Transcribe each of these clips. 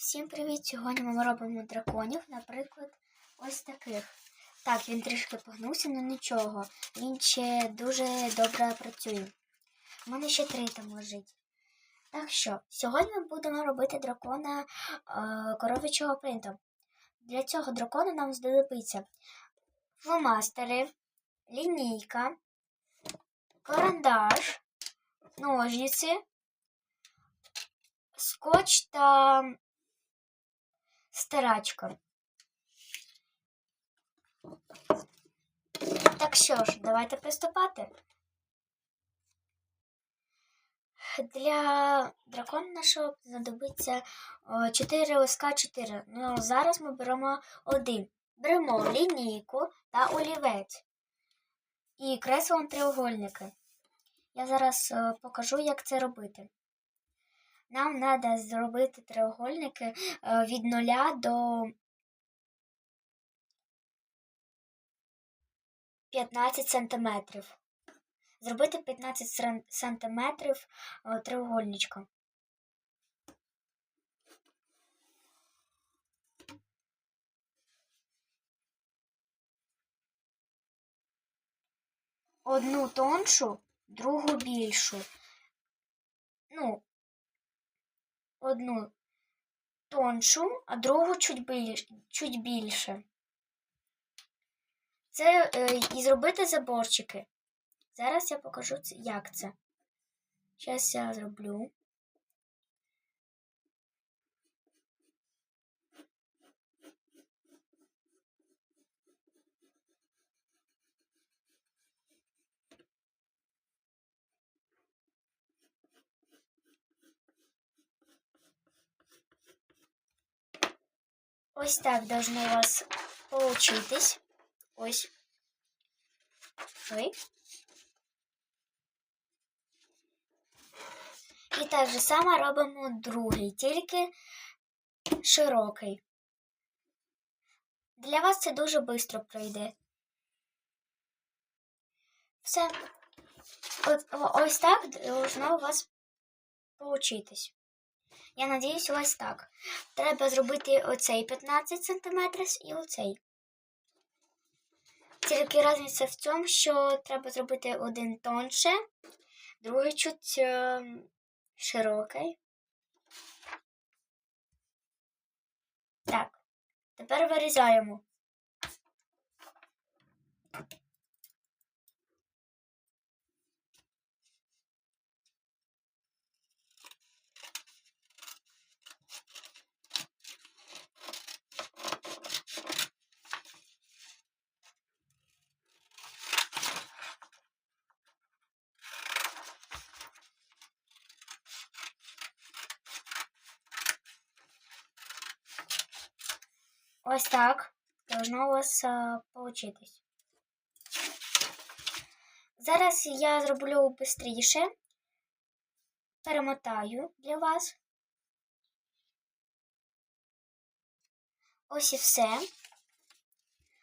Всім привіт! Сьогодні ми робимо драконів, наприклад, ось таких. Так, він трішки погнувся, але нічого. Він ще дуже добре працює. У мене ще три там лежить. Так що, сьогодні ми будемо робити дракона е, коров'ячого принту. Для цього дракона нам знадобиться фломастери, лінійка, карандаш, ножниці, скотч та стирачка. Так що ж, давайте приступати. Для дракона нашого знадобиться 4 лиска 4. Ну, зараз ми беремо один. Беремо лінійку та олівець і креслом треугольники. Я зараз покажу, як це робити. Нам треба зробити треугольники е, від 0 до 15 сантиметрів. Зробити 15 сантиметрів е, треугольничка. Одну тоншу, другу більшу. Ну, одну тоншу, а другу чуть більше. чуть більше. Це е, і зробити заборчики. Зараз я покажу, як це. Зараз я зроблю. Ось так должно у вас получитись. Ось. Ой. І так же само робимо другий, тільки широкий. Для вас це дуже швидко пройде. Все. Ось так должно у вас получитись. Я надіюсь, ось так. Треба зробити оцей 15 см і оцей. Тільки різниця в цьому, що треба зробити один тонше, другий чуть е, широкий. Так, тепер вирізаємо. Ось так а, получитись. Зараз я зроблю швидше. Перемотаю для вас. Ось і все.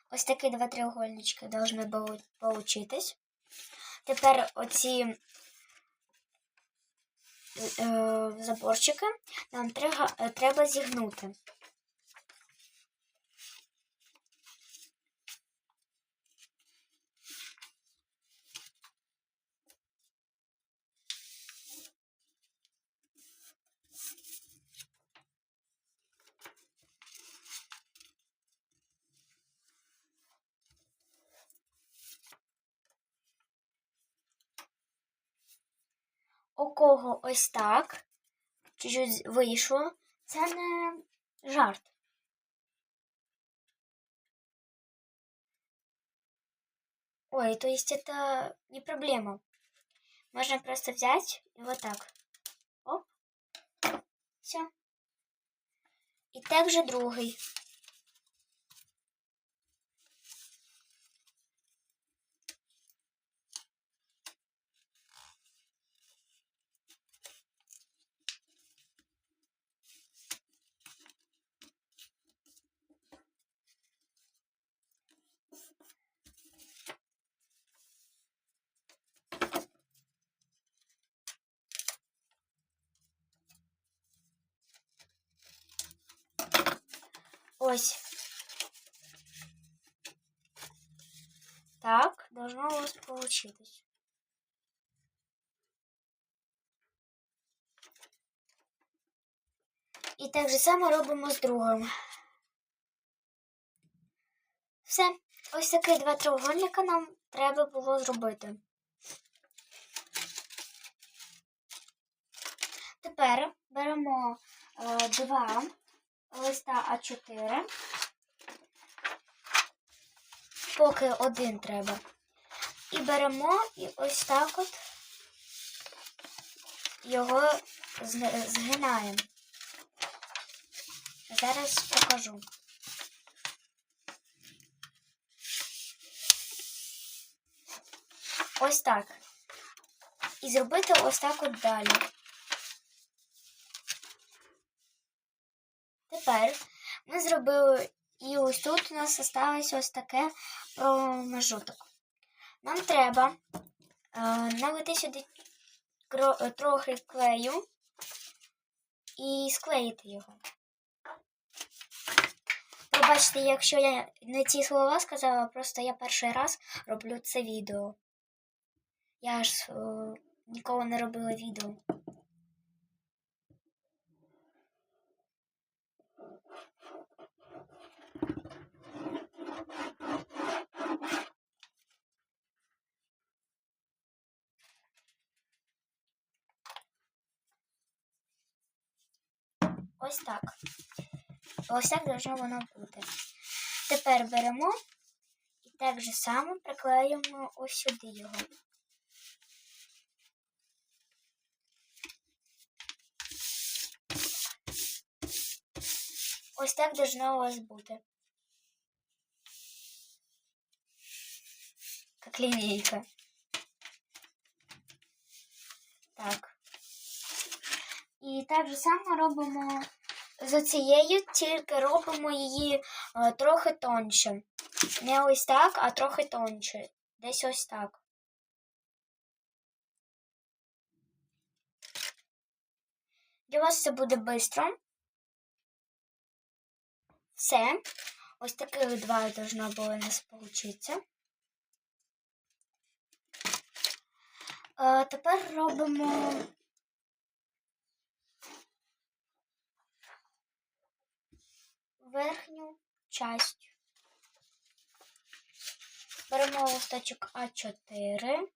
Ось такі два треугольнички бу- получитись. Тепер оці е, заборчики нам треба зігнути. У кого ось так, чуть-чуть вийшло, це не жарт. Ой, то есть это не проблема. Можно просто взять и вот так. Оп. Все. І также другий. Ось. Так, должно у вас получиться. І так же само робимо з другим. Все. Ось такі два треугольника нам треба було зробити. Тепер беремо е, два листа А4, поки один треба. І беремо і ось так от його зг- згинаємо. Зараз покажу. Ось так. І зробити ось так от далі. Тепер ми зробили, і ось тут у нас залишилось ось таке промежуток. Нам треба е, налити сюди трохи клею і склеїти його. Пробачте, якщо я не ці слова сказала, просто я перший раз роблю це відео. Я ж е, ніколи не робила відео. Ось так. Ось так должно воно бути. Тепер беремо і так же само приклеїмо ось сюди його. Ось так должно у вас бути. Как линейка. Так. І так же само робимо з цією, тільки робимо її е, трохи тоньше. Не ось так, а трохи тоньше. Десь ось так. Для вас це буде швидко. Все. Ось таких два должно було у нас получиться. Е, тепер робимо верхню часть. Беремо листочок А4.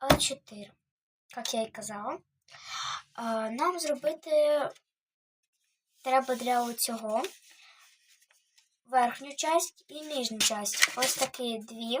А4, як я і казала. Нам зробити треба для цього верхню часть і нижню часть. Ось такі дві.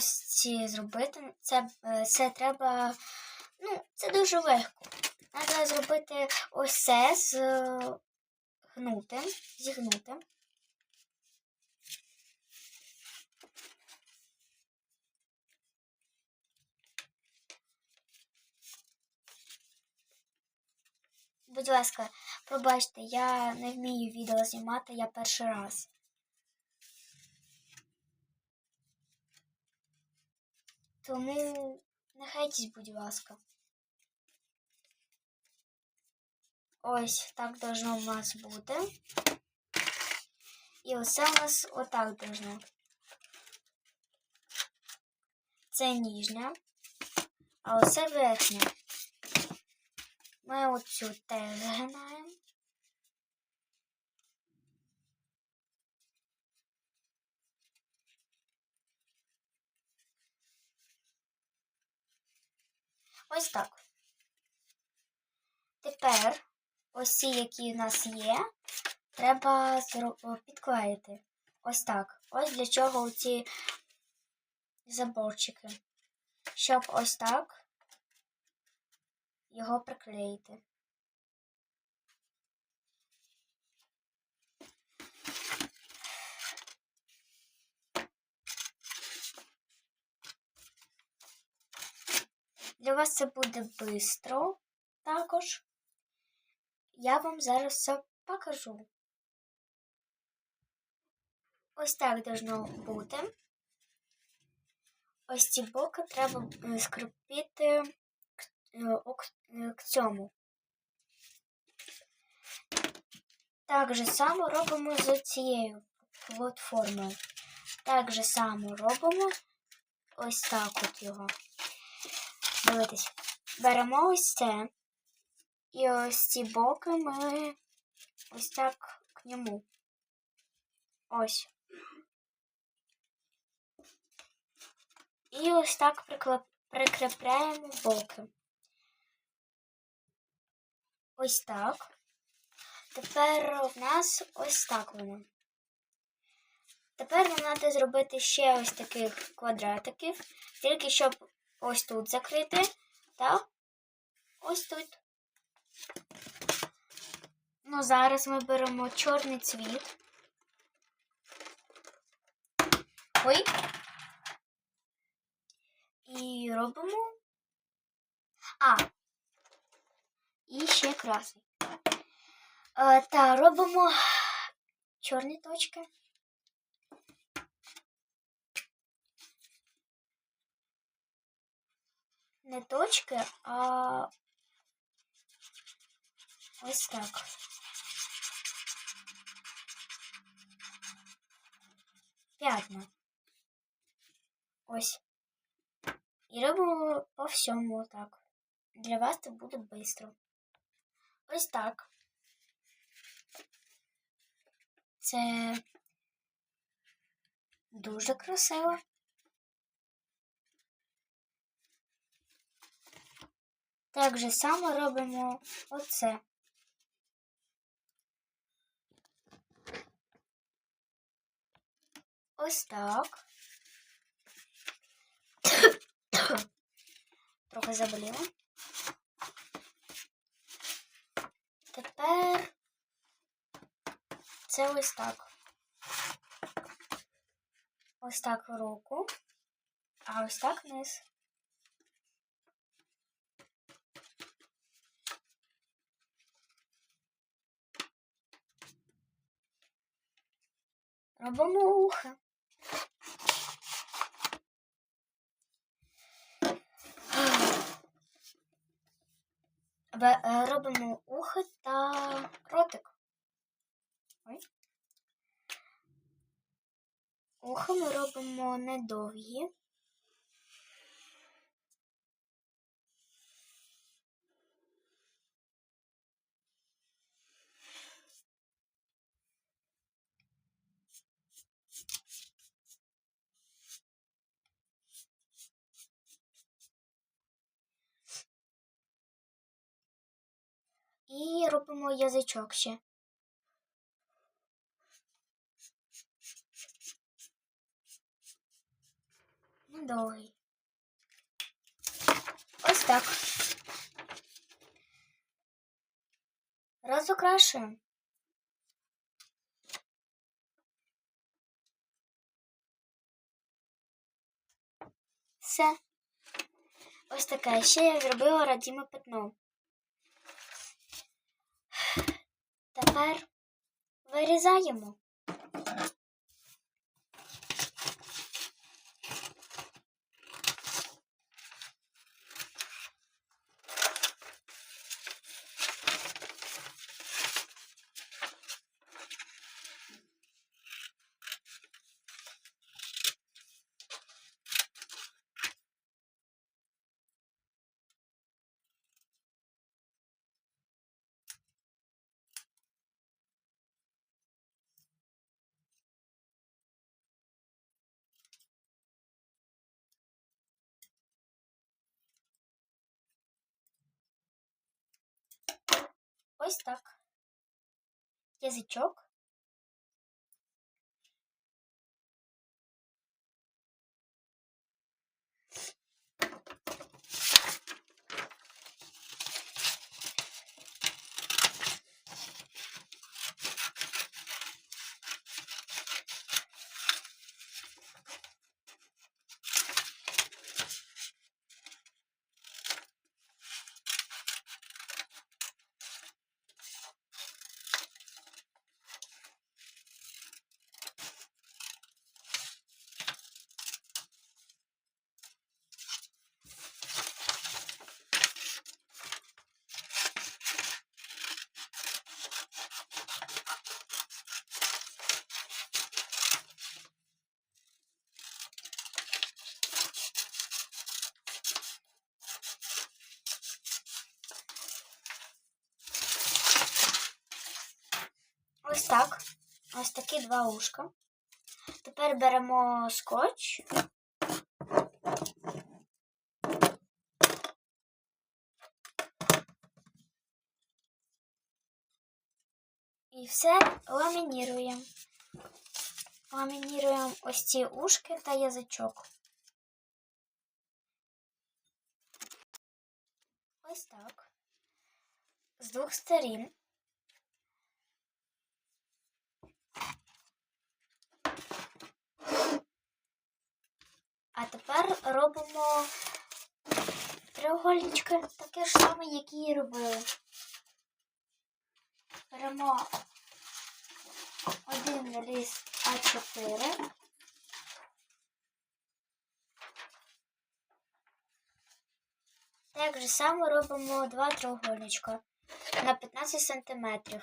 Ці зробити. Це, е, це треба. Ну, це дуже легко. Треба зробити ось це з е, гнути, зігнути. Будь ласка, пробачте, я не вмію відео знімати, я перший раз. Тому не хайтесь, будь ласка. Ось так должно у нас бути. І оце у нас отак должно. Це ніжня, а оце верхня. Ми оцю теж згинаємо. Ось так. Тепер ось ці, які у нас є, треба підклеїти. Ось так. Ось для чого ці заборчики. Щоб ось так його приклеїти. Для вас це буде швидко також. Я вам зараз все покажу. Ось так должно бути. Ось ці боки треба е, скріпити е, е, к цьому. Так же само робимо з цією платформою. Так же само робимо ось так от його. Дивитесь. Беремо ось це. І ось ці боки ми ось так к ньому. Ось. І ось так прикле- прикріпляємо боки. Ось так. Тепер в нас ось так воно. Тепер нам треба зробити ще ось таких квадратиків, тільки щоб ось тут закрити та ось тут. Ну, зараз ми беремо чорний цвіт. Ой. І робимо. А. І ще красний. Е, та робимо чорні точки. Не точки, а ось так. П'ятна. Ось. І робимо по всьому так. Для вас це буде швидко. Ось так. Це дуже красиво. Так же само робимо оце. Ось так. Трохи заболіла. Тепер це ось так. Ось так руку, а ось так низ. Робимо ухо. Е, Робимо ухо та ротик. Ой. Ухо ми робимо недовгі. І робимо язичок ще. Недовгий. Ось так. Розукрашуємо. Все. Ось таке. Ще я зробила радіме пятно. Тепер вирізаємо. Ось так. Язичок. Ось так. Ось такі два ушка. Тепер беремо скотч. І все ламініруємо. Ламініруємо ось ці ушки та язичок. Ось так. З двох сторін. А тепер робимо треугольнички, такі ж самі, які і робили. Беремо один лист А4. Так же само робимо два треугольничка на 15 сантиметрів.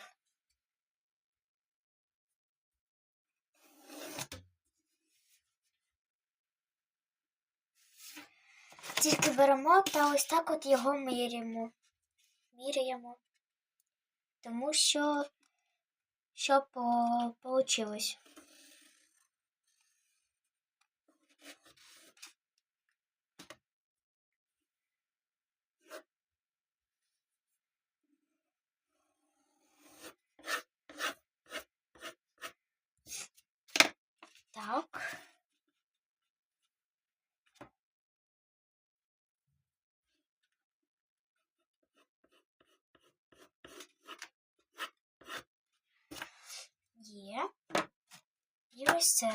Тільки беремо та ось так от його міряємо. Міряємо. Тому що що получилось. Так. Є. І ось це.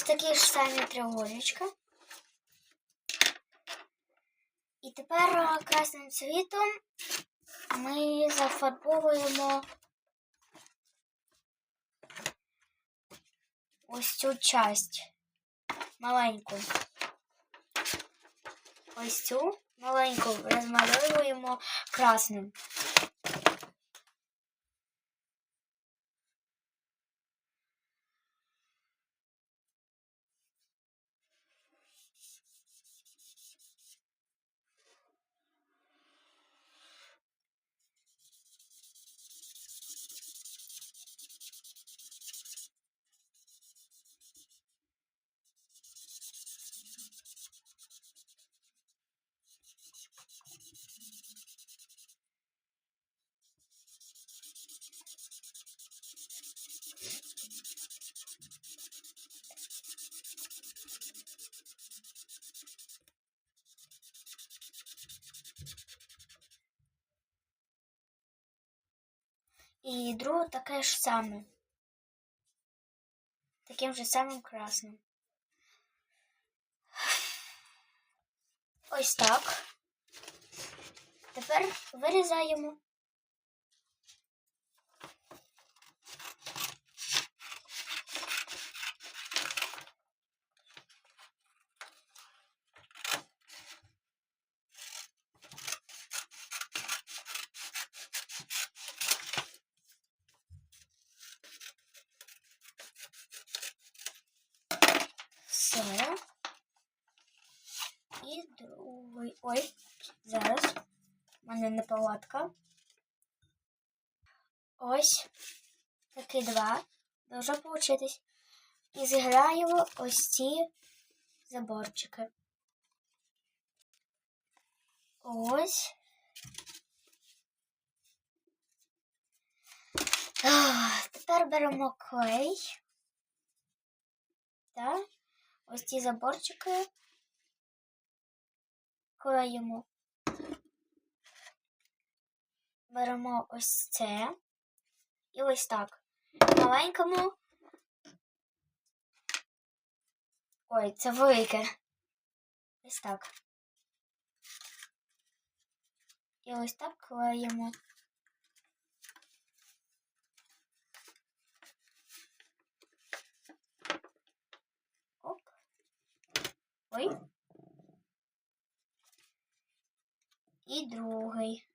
Ось такі ж самі треугольничка. І тепер красним цвітом ми зафарбовуємо ось цю часть маленьку. Ось цю маленьку розмальовуємо красним. Таке ж саме. Таким же самим красним. Ось так. Тепер вирізаємо. Все. І другий. Ой, зараз. Мене неполадка. Ось. Такі два. Должно получитись. І зіграємо ось ці заборчики. Ось. Ах, Тепер беремо клей. Так. Ось ці заборчики клеїмо. Беремо ось це. І ось так. Маленькому. Ой, це велике. Ось так. І ось так клеїмо. Оп. Ой. І другий.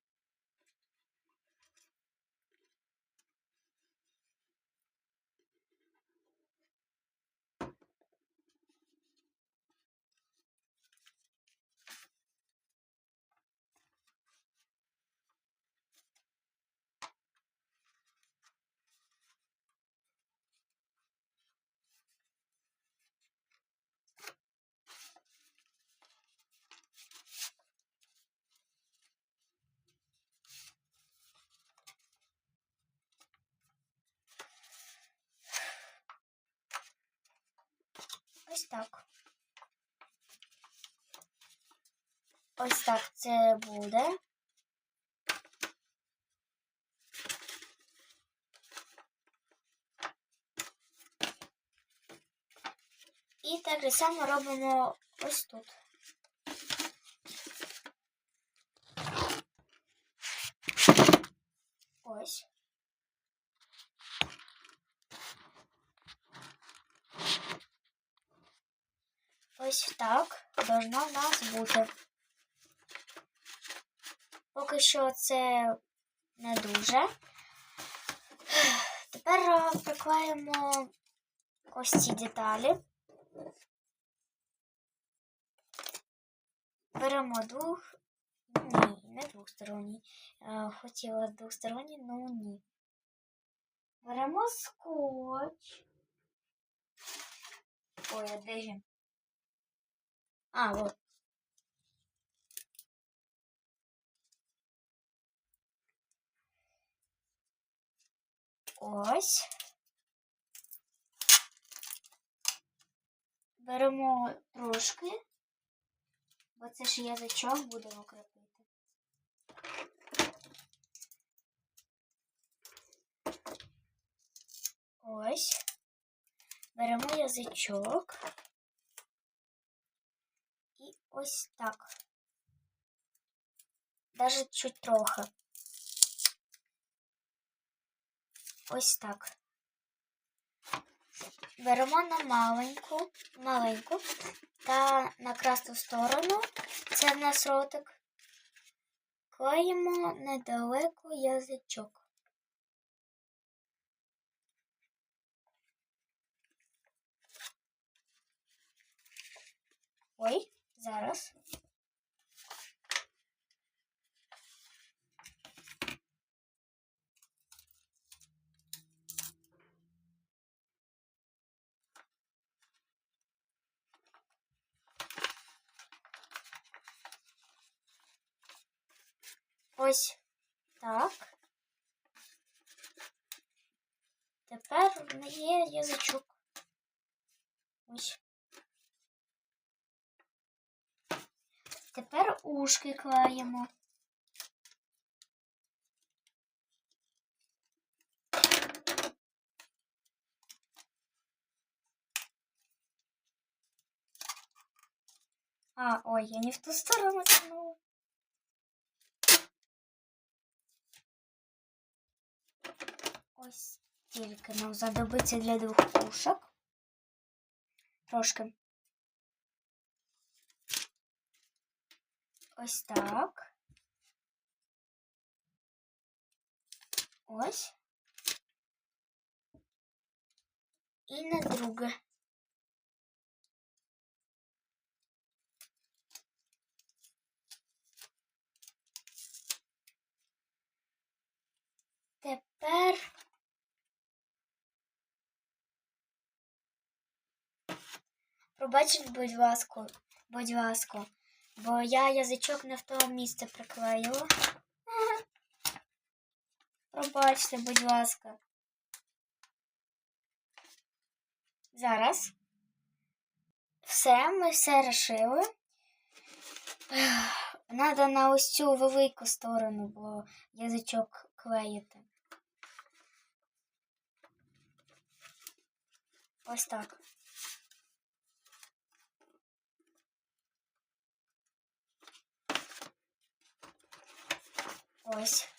Ось так. Ось так це буде. І так же само робимо ось тут. Ось. Ось так должна в нас бути. Поки що це не дуже. Тепер е, приклеїмо ось ці деталі. Беремо двох. Ні, не двосторонній. Е, Хотіла двосторонній, ну ні. Беремо скотч. Ой, а де він? А, вот. Ось. Беремо трошки, бо це ж язичок будемо крепити. Ось. Беремо язичок. Ось так. Даже чуть трохи. Ось так. Беремо на маленьку, маленьку та на красну сторону. Це в нас ротик. Клеїмо недалеко язичок. Ой, зараз. Ось так. Тепер в мене є язичок. Ось. Тепер ушки клеїмо. А, ой, я не в ту сторону тянула. Ось тільки нам знадобиться для двох ушок. Трошки. Ось так. Ось. І на друге. Тепер пробачте, будь ласка, будь ласка, Бо я язичок не в то місце приклеїла. Пробачте, будь ласка. Зараз. Все, ми все решили. Надо на ось цю велику сторону, бо язичок клеїти. Ось так. Ось.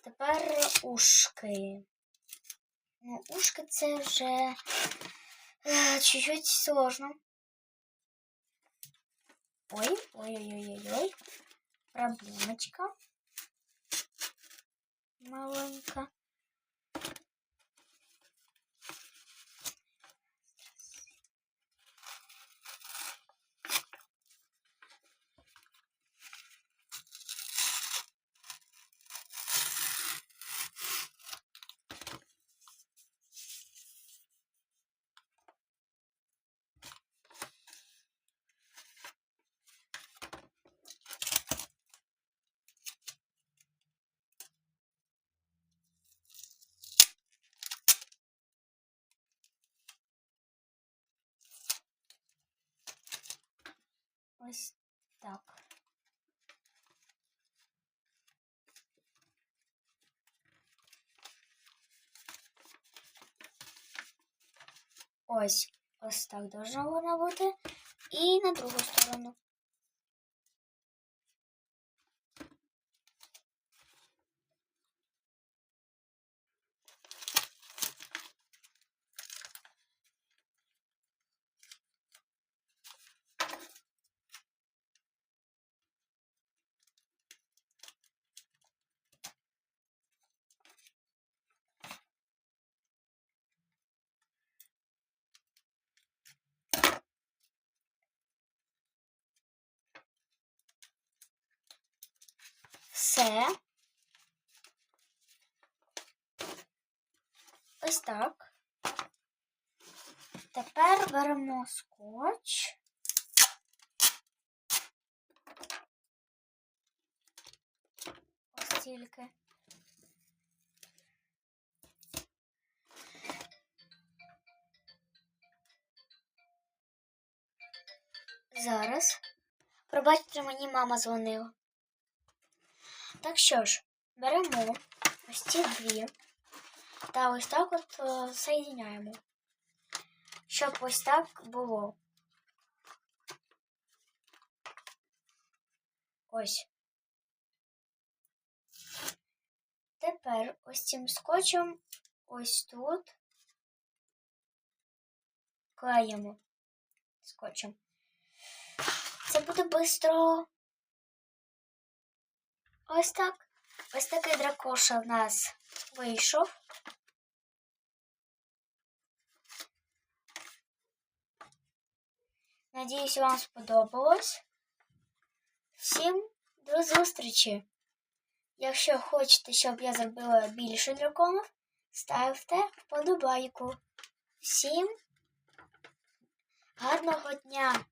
Тепер ушки. Ну, ушки це вже е, чуть-чуть сложно. Ой, ой-ой-ой-ой. Проблемочка. Маленька. Ось так. Ось, ось так должна вона бути. І на другу сторону. Все. Ось так. Тепер беремо скотч. Ось тільки. Зараз. Пробачте, мені мама дзвонила. Так що ж, беремо ось ці дві та ось так от е, соєдиняємо, щоб ось так було. Ось. Тепер ось цим скотчем ось тут клеїмо скотчем. Це буде швидко. Ось так. Ось такий дракоша в нас вийшов. Надіюсь, вам сподобалось. Всім до зустрічі! Якщо хочете, щоб я зробила більше драконів, ставте вподобайку. Всім гарного дня!